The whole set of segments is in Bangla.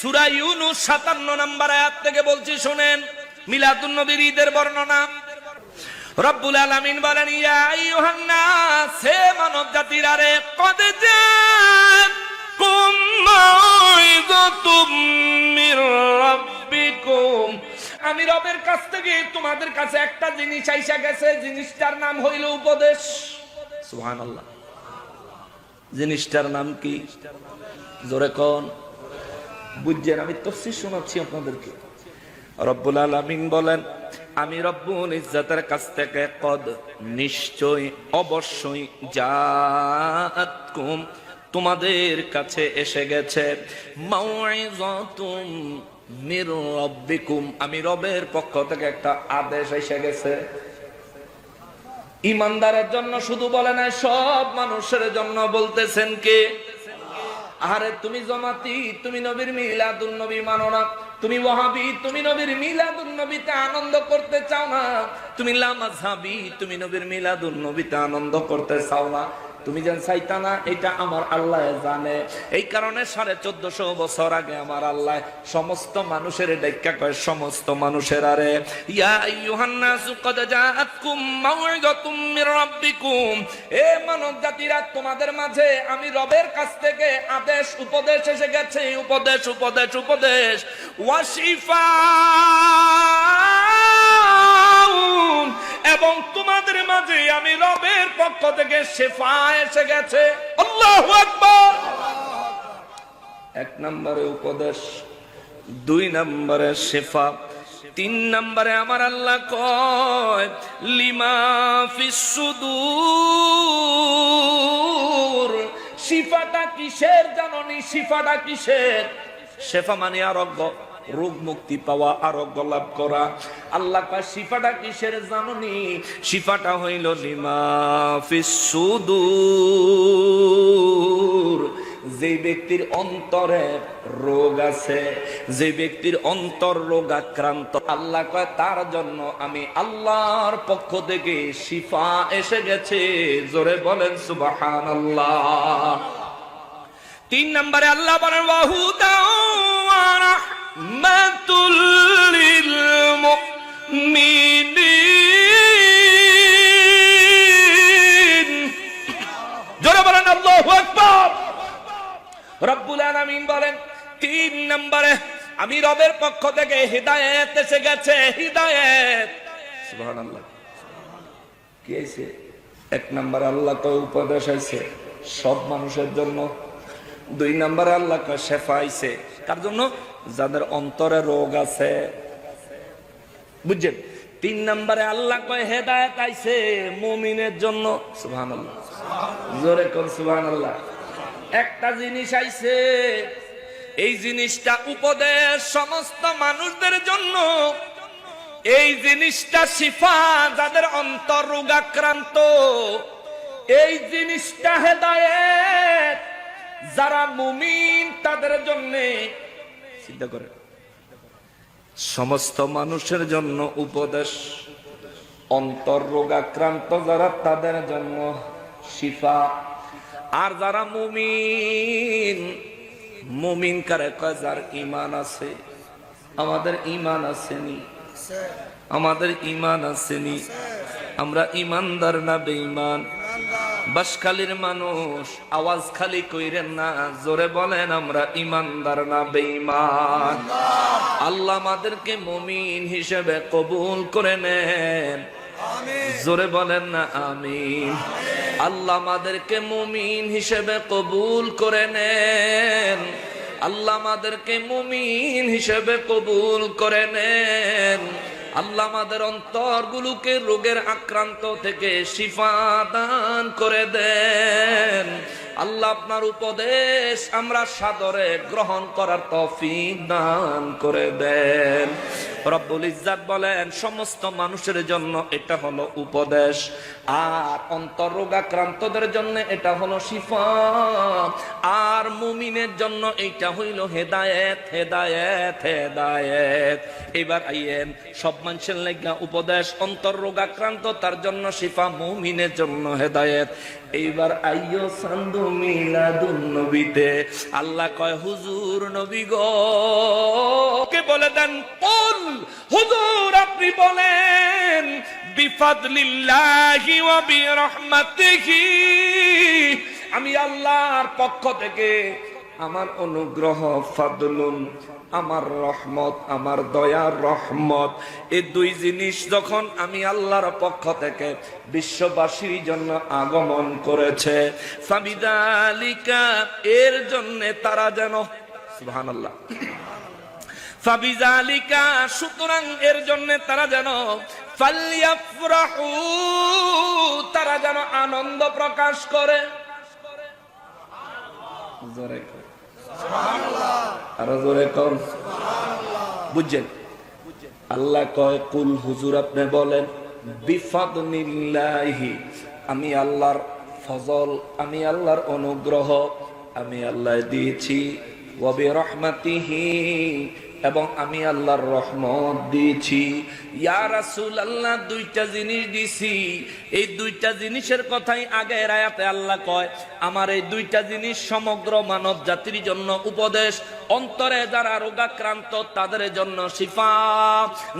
সূরা ইউনুস 57 নম্বর আয়াত থেকে বলছি, শুনেন, মিলাদুন নবীর ঈদের বর্ণনা। রব্বুল আলামিন বলেন, ইয়া আইয়ুহান নাস হে মানব জাতিরা রে, কদ জাকুম মাউইযাতুম মির রাব্বিকুম। আমি রবের কাছ থেকে তোমাদের কাছে একটা জিনিস আইসা গেছে, জিনিসটার নাম হইল উপদেশ। সুবহানাল্লাহ। জিনিসটার নাম কি? জোরে কোন। বুঝছেন, আমি তফসির শোনাচ্ছি আপনাদেরকে। রব্বুল আলামিন বলেন, আমি রব্বুল ইজ্জাতের কাছ থেকে কদ নিশ্চয়, অবশ্যই জাআতকুম তোমাদের কাছে এসে গেছে। আমি রবের পক্ষ থেকে একটা আদেশ এসে গেছে। ইমানদারের জন্য শুধু বলে না সব মানুষের জন্য বলতেছেন কে? আরে তুমি জমাতি, তুমি নবীর মিলাদুন নবী মানো না। তুমি ওহাবি তুমি নবীর মিলাদুন নবীতে আনন্দ করতে চাও না। তুমি লামাজহাবি তুমি নবীর মিলাদুন নবীতে আনন্দ করতে চাও না। তুমি যেন চাইতা না, এটা আমার আল্লাহ জানে। এই কারণে সাড়ে চোদ্দশো বছর আগে আমার আল্লাহ সমস্ত মানুষের ডাক্কা কয়, সমস্ত মানুষের আরে। ইয়া আইয়ুহান্নাসু কদ এ মানব জাতিরা, তোমাদের মাঝে আমি রবের কাছ থেকে আদেশ, উপদেশ এসে গেছে। উপদেশ উপদেশ উপদেশ। ওয়াশিফা এবং তোমাদের মাঝে আমি রবের পক্ষ থেকে শেফা এসে গেছে। আল্লাহু আকবার। এক নম্বরে উপদেশ দুই নম্বরে শেফা তিন নম্বরে আমার আল্লাহ কয় লিমা ফিসুদূর শিফাটা কিসের জাননি? শিফাটা কিসের? শেফা মানে আরোগ্য রোগ মুক্তি পাওয়া, আরোগ্য লাভ করা। আল্লাহ শিফাটা কিসের জাননি? শিফাটা হইল যে ব্যক্তির অন্তরে রোগ আছে যে ব্যক্তির অন্তর রোগ আক্রান্ত আল্লাহ কয়, তার জন্য আমি আল্লাহর পক্ষ থেকে শিফা এসে গেছে। জোরে বলেন সুবাহান আল্লাহ তিন নম্বরে আল্লাহ বলেন রব্বুল আলামিন বলেন আমি রবের পক্ষ থেকে হিদায়াত এসে গেছে, হিদায়াত। সুবহানাল্লাহ। এক নম্বরে আল্লাহ তো উপদেশ হয়েছে, সব মানুষের জন্য। দুই নম্বরে আল্লাহ কয়, শেফা আইছে কার জন্য? যাদের অন্তরে রোগ আছে। বুঝছেন? তিন নম্বরে আল্লাহ কয়, হেদায়ত আইছে মুমিনের জন্য। সুবহানাল্লাহ। জোরে কর সুবহানাল্লাহ। একটা জিনিস আইছে, এই জিনিসটা উপদেশ সমস্ত মানুষদের জন্য। এই জিনিসটা শিফা যাদের অন্তর রোগাক্রান্ত। এই জিনিসটা হেদায়েত। যারা মুমিন তাদের জন্য চিন্তা করে। সমস্ত মানুষের জন্য উপদেশ অন্তর রোগাক্রান্ত যারা, তাদের জন্য শিফা। আর যারা মুমিন মুমিন কারে যার ইমান আছে, আমাদের ইমান আসেনি, আমাদের ইমান আসেনি, আমরা ইমানদার না বেঈমান। বাসখালীর মানুষ আওয়াজ খালি কইরেন না, জোরে বলেন, আমরা ইমানদার না বেঈমান। আল্লাহ আমাদেরকে মুমিন হিসেবে কবুল করে নেন। জোরে বলেন না, আমিন। আল্লাহ আমাদেরকে মুমিন হিসেবে কবুল করে নেন। আল্লাহ আমাদেরকে মুমিন হিসেবে কবুল করে নেন। আল্লাহ আমাদের অন্তরগুলোকে রোগের আক্রান্ত থেকে শিফা দান করে দেন। আল্লাহ আপনার উপদেশ আমরা সাদরে গ্রহণ করার তফিক দান করে দেন। রব্বুল ইজ্জাত বলেন, সমস্ত মানুষের জন্য এটা হলো উপদেশ। আর অন্তরোগাক্রান্তদের জন্য এটা হলো শিফা। আর মুমিনের জন্য এইটা হইল হেদায়েত হেদায়েত হেদায়েত। এবার আইয়েন, সব মানুষের লেগা উপদেশ, অন্তরোগাক্রান্ত, তার জন্য শিফা, মুমিনের জন্য হেদায়েত। এইবার আইয়ো সান্দু মিলাদুন নবীতে। আল্লাহ কয়, হুজুর নবী গো। কে বলে দেন, কুল, হুজুর আপনি বলেন, বিফাদলিল্লাহি ওয়া বিরহমাতিহি। আমি আল্লাহর পক্ষ থেকে আমার অনুগ্রহ, ফাদলুন, আমার রহমত, আমার দয়ার রহমত এই দুই জিনিস যখন আমি আল্লাহর পক্ষ থেকে বিশ্ববাসীর জন্য আগমন করেছে, ফাবিদালিকা, এর জন্য তারা যেন, সুবহানাল্লাহ ফাবিজালিকা সুতরাং এর জন্য তারা যেন তারা যেন আনন্দ প্রকাশ কর। আরও জোরে বুঝছেন? আল্লাহ কয় কুল হুজুর আপনি বলেন বিফাদনিল্লাহি আমি আল্লাহর ফজল আমি আল্লাহর অনুগ্রহ আমি আল্লাহ দিয়েছি ওয়াবি রহমাতিহি এবং আমি আল্লাহর রহমত দিয়েছি। আল্লাহ দুইটা জিনিস দিছি। এই দুইটা জিনিসের কথাই আল্লাহ কয়, আমার এই দুইটা জিনিস সমগ্র মানব জাতির জন্য উপদেশ। অন্তরে যারা রোগাক্রান্ত, তাদের জন্য শিফা।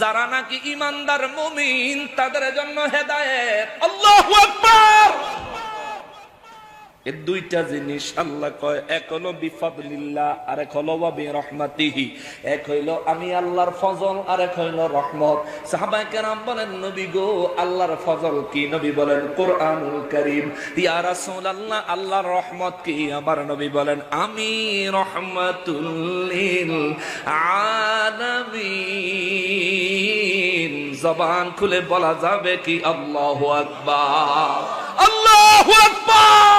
যারা নাকি ইমানদার মুমিন, তাদের জন্য হেদায়েত। আল্লাহু এই দুইটা জিনিস আল্লাহ কয়, এক হলো বিফাদলিল্লাহ আর এক হলো ওয়াবি রহমাতিহি এক হইল আমি আল্লাহর ফজল আর এক হইল রহমত। সাহাবায়ে কেরাম বলেন, নবী গো, আল্লাহর ফজল কি? নবী বলেন, কোরআনুল কারীম। ইয়া রাসূলুল্লাহ, আল্লাহর রহমত কি? আমার নবী বলেন, আমি রহমাতুল লিল আলামিন। জবান খুলে বলা যাবে কি? আল্লাহু আকবার। আল্লাহু আকবার!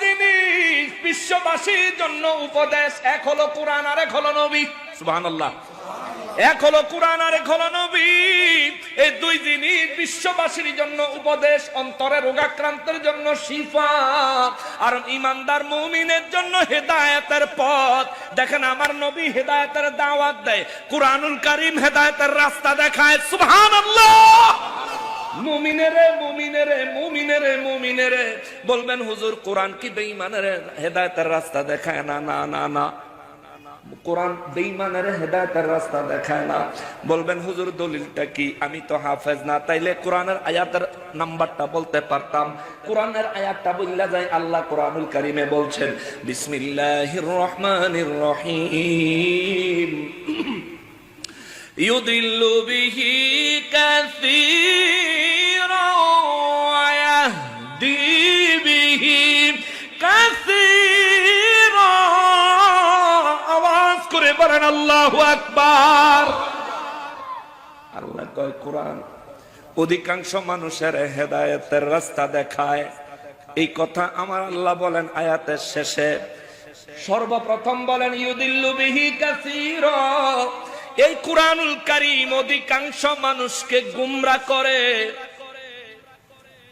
জিনিস বিশ্ববাসীর জন্য উপদেশ। এক হলো কোরআন আর এক হলো নবী। এক হলো কোরআন আর এক হলো নবী। এই দুই জিনিস বিশ্ববাসীর জন্য উপদেশ, অন্তরে রোগাক্রান্তের জন্য শিফা। আর ইমানদার মুমিনের জন্য হেদায়েতের পথ। দেখেন আমার নবী হেদায়েতের দাওয়াত দেয়, কোরআনুল কারীম হেদায়েতের রাস্তা দেখায়। সুবহানাল্লাহ! মুমিনেরে মুমিনেরে মুমিনেরে মুমিনেরে বলবেন হুজুর কোরআন কি বেঈমানের হেদায়েতের রাস্তা দেখায় না না না না কোরআন বেঈমানের হেদায়েতের রাস্তা দেখায় না বলবেন হুজুর দলিলটা কি আমি তো হাফেজ না তাইলে কোরআনের আয়াতের নাম্বারটা বলতে পারতাম কোরআনের আয়াতটা বললা যায় আল্লাহ কোরআনুল কারিমে বলছেন বিসমিল্লাহির রহমানির রহিম يضل به كثيرا আকবার। কয়, কোরআন। অধিকাংশ মানুষের রাস্তা দেখায়। এই কথা আমার আল্লাহ বলেন আয়াতের শেষে। সর্বপ্রথম বলেন, ইউদিল্লু কাসীরা। এই কোরআনুল কারীম অধিকাংশ মানুষকে গুমরা করে।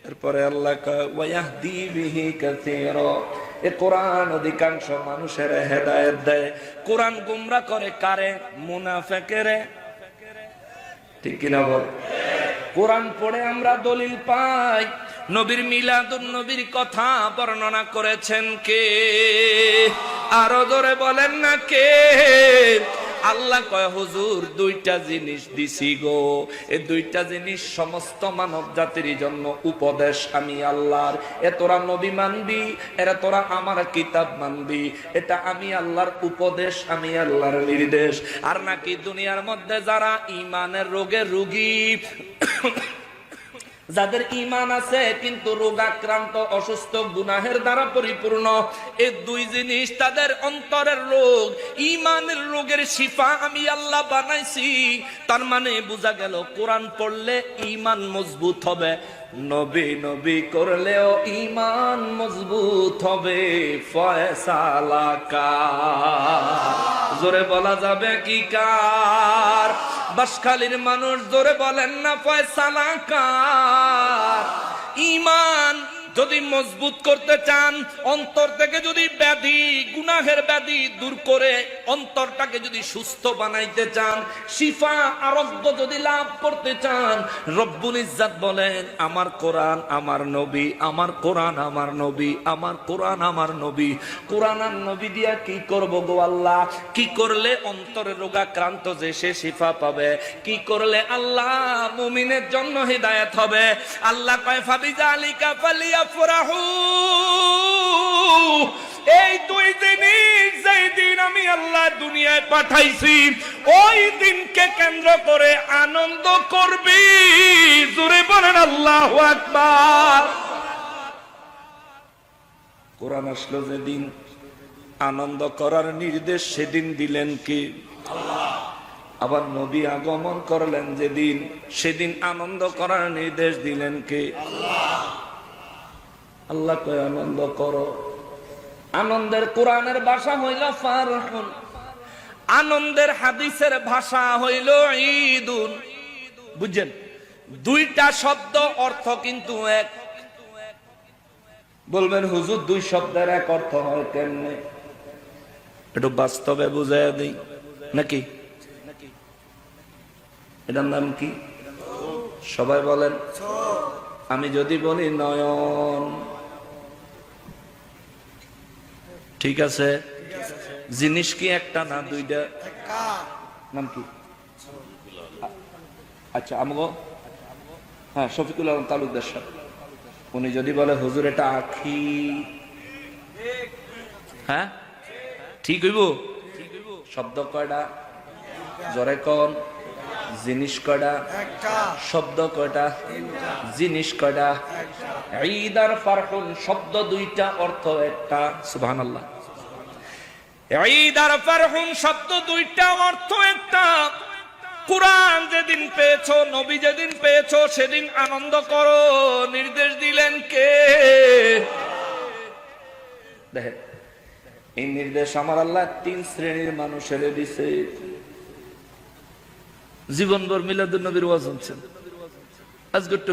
এরপরে আল্লাহ কয় ওয়াহদি বিহি কাসীরা। এ কোরআন অধিকাংশ মানুষের হেদায়ত দেয়। কোরআন গুমরা করে কারে? মুনাফেকেরে। ঠিক কিনা বল? কোরআন পড়ে আমরা দলিল পাই। নবীর মিলাদুন নবীর কথা বর্ণনা করেছেন কে? আরও ধরে বলেন না কে? আল্লাহ কয়, হুজুর, দুইটা জিনিস দিছি গো। এই দুইটা জিনিস সমস্ত মানব জাতির জন্য উপদেশ আমি আল্লাহর। এ তোরা নবী মানবি, এরা তোরা আমার কিতাব মানবি। এটা আমি আল্লাহর উপদেশ, আমি আল্লাহর নির্দেশ। আর নাকি দুনিয়ার মধ্যে যারা ইমানের রোগে রুগী যাদের ইমান আছে কিন্তু রোগাক্রান্ত অসুস্থ, গুনাহের দ্বারা পরিপূর্ণ এই দুই জিনিস তাদের অন্তরের রোগ ইমানের রোগের শিফা আমি আল্লাহ বানাইছি। তার মানে বোঝা গেল, কোরআন পড়লে ইমান মজবুত হবে, নবী নবী করলেও ইমান মজবুত হবে, ফয়সালা কা। জোরে বলা যাবে কি কার? বাসখালীর মানুষ জোরে বলেন না পয়সা না কার? ইমান যদি মজবুত করতে চান, অন্তর থেকে যদি ব্যাধি, গুনাহের ব্যাধি দূর করে অন্তরটাকে যদি সুস্থ বানাইতে চান, শিফা, আরোগ্য যদি লাভ করতে চান, রব্বুল ইজ্জাত বলেন, আমার কোরআন আমার নবী, আমার কোরআন আমার নবী, আমার কোরআন আমার নবী। কোরআন আর নবী দিয়া কি করব গো আল্লাহ? কি করলে অন্তরে রোগাক্রান্ত যে সে শিফা পাবে? কি করলে আল্লাহ মুমিনের জন্য হিদায়াত হবে? আল্লাহ কয় ফাবিজা আলিকা ফালিয়া এই দুই জিনিস যেই দিন আমি আল্লাহ দুনিয়ায় পাঠাইছি, ওই দিনকে কেন্দ্র করে আনন্দ করবি। জোরে বলেন আল্লাহ কোরআন আসলো যেদিন, আনন্দ করার নির্দেশ সেদিন দিলেন কি? আবার নবী আগমন করলেন যেদিন, সেদিন আনন্দ করার নির্দেশ দিলেন কে? আল্লাহ কয়, আনন্দ করো। আনন্দের কোরআনের ভাষা হইল ফারহুন। আনন্দের হাদিসের ভাষা হইল ঈদুন। বুঝছেন? দুইটা শব্দ অর্থ কিন্তু এক। বলবেন, হুজুর, দুই শব্দের এক অর্থ হয় কেমনে? একটু বাস্তবে বুঝাই দিই। নাকি? এটার নাম কি? সবাই বলেন, আমি যদি বলি নয়ন। ঠিক আছে? জিনিস কি একটা না দুইটা। নাম কি? আচ্ছা আমগো? হ্যাঁ শফিকুল আলম তালুকদার সাহেব। উনি যদি বলে, হুজুর, এটা আখি হ্যাঁ? ঠিক হইব? শব্দ কয়টা? জরে কন। জিনিস কয়টা? শব্দ কয়টা? জিনিস কয়টা? ঈদ আর শব্দ দুইটা, অর্থ একটা। সুবহানাল্লাহ। যেদিন পেয়েছ, নবী যেদিন পেয়েছ, সেদিন আনন্দ করো। নির্দেশ দিলেন কে? দেখেন, এই নির্দেশ আমার আল্লাহ তিন শ্রেণির মানুষের দিছে। জীবনভর মিলাদুল নবীর ওয়াজ শুনছেন।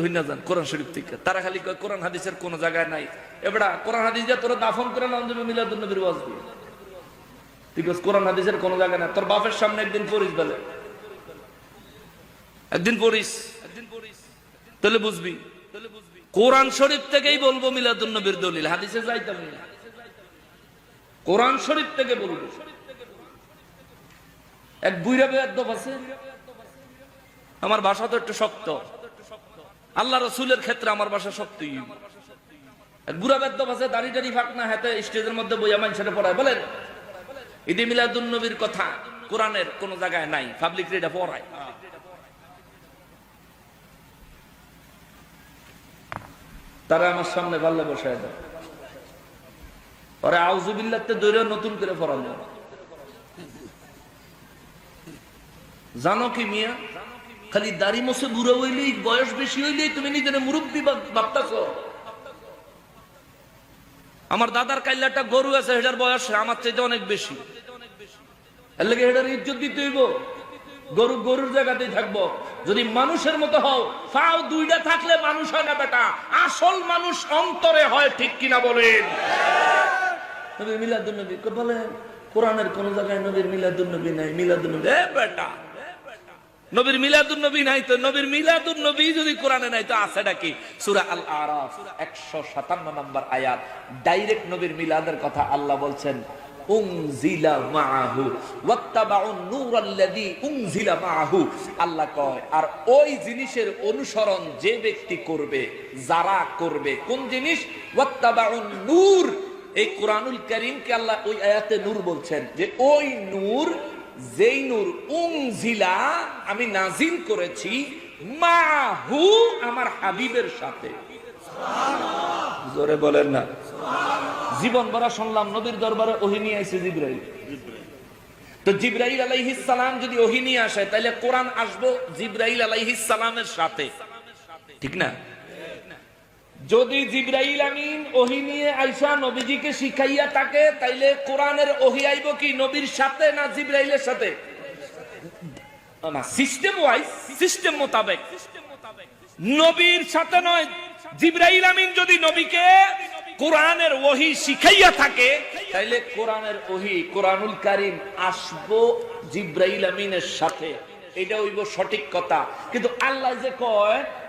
হইনা যান, কোরআন শরীফ থেকে। তারা খালি কোরআন হাদিসের কোন জায়গায় নাই। এবারে কোরআন হাদিস দিয়ে তোরা দাফন করে দেবে নবীর ওয়াজ দিয়ে। কোরআন হাদিসের কোন জায়গায় নাই। তোর বাপের সামনে একদিন পড়িস একদিন পড়িস একদিন পড়িস তাহলে বুঝবি। কোরআন শরীফ থেকেই বলব মিলাদুল নবীর দলিল। হাদিসে না। কোরআন শরীফ থেকে বলব। এক বুইরা বেয়াদ্দব আছে। আমার ভাষা তো একটু শক্ত। আল্লাহ রসুলের ক্ষেত্রে আমার ভাষা শক্তই। এক বুড়া বেদ্দব আছে, দাড়ি দাড়ি ফাঁক না হাতে স্টেজের মধ্যে বইয়া মানুষের পড়ায়। বলেন ঈদে মিলাদুল নবীর কথা কোরআনের কোন জায়গায় নাই পাবলিক এটা পড়ায়। তারা আমার সামনে পাল্লে বসায় দেয়। আউজুবিল্লাতে দৈরে নতুন করে পড়ানো। জানো কি মিয়া? খালি দাড়ি মোছে বুড়ো হইলেই, বয়স বেশি হইলেই তুমি নিজের মুরব্বী ভাবতাছ। আমার দাদার কাইলাটা গরু আছে হেটার বয়স আমার চাইতে অনেক বেশি। হেটার ইজ্জত দিতে হইব। গরু গরুর জায়গাতেই থাকব। যদি মানুষের মতো হও, ফাও দুইটা থাকলে মানুষ হয় না বেটা। আসল মানুষ অন্তরে হয় ঠিক কিনা বলেন। মিলাদুল নবী বলেন, কোরআনের কোন জায়গায় নবীর মিলাদুল নবী নাই মিলাদুল নবী। বেটা নবীর মিলাদুল নবী নাই তো, নবীর মিলাদুল নবী যদি কোরআনে নাই তো আছে নাকি সূরা আল আরাফ 157 নম্বর আয়াত। ডাইরেক্ট নবীর মিলাদের কথা আল্লাহ বলছেন, উনজিলা মাআহু ওয়াত্তাবাউন নূরাল্লাযী মাআহু। আল্লাহ কয়, আর ওই জিনিসের অনুসরণ যে ব্যক্তি করবে, যারা করবে, কোন জিনিস? ওয়াত্তাবাউন নূর। এই কোরআনুল করিমকে আল্লাহ ওই আয়াতে নূর বলছেন যে, ওই নূর যেই উংজিলা আমি নাজিল করেছি, মাহু আমার হাবিবের সাথে। জোরে বলেন না। জীবন ভরা শুনলাম, নবীর দরবারে ওহিনী আইছে জিব্রাইল। তো জিব্রাইল আলাইহিস সালাম যদি ওহিনী আসে তাহলে কোরআন আসব জিব্রাইল আলাইহিস সালামের সাথে। ঠিক না? যদি জিব্রাইল আমিন ওহি নিয়ে আইসা নবীজিকে শিখাইয়া থাকে, তাইলে কোরআনের ওহি আইব কি নবীর সাথে না জিব্রাইলের সাথে? না সিস্টেম ওয়াইজ সিস্টেম মোতাবেক। নবীর সাথে নয়, জিব্রাইল আমিন যদি নবীকে কোরআনের ওহি শিখাইয়া থাকে, তাইলে কোরআনের ওহি, কোরআনুল কারিম আসব জিব্রাইল আমিনের সাথে। এটা হইব সঠিক কথা। কিন্তু আল্লাহ যে কয়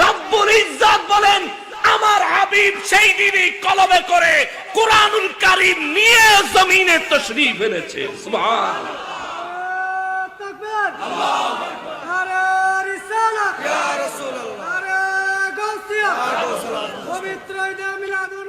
রব্বুল ইজ্জত বলেন আমার হাবিব সেই দিনই কলমে করে কোরআনুল কারিম নিয়ে জমিনে তশরীফ এনেছে। সুবহানাল্লাহ পবিত্র মিলাদুল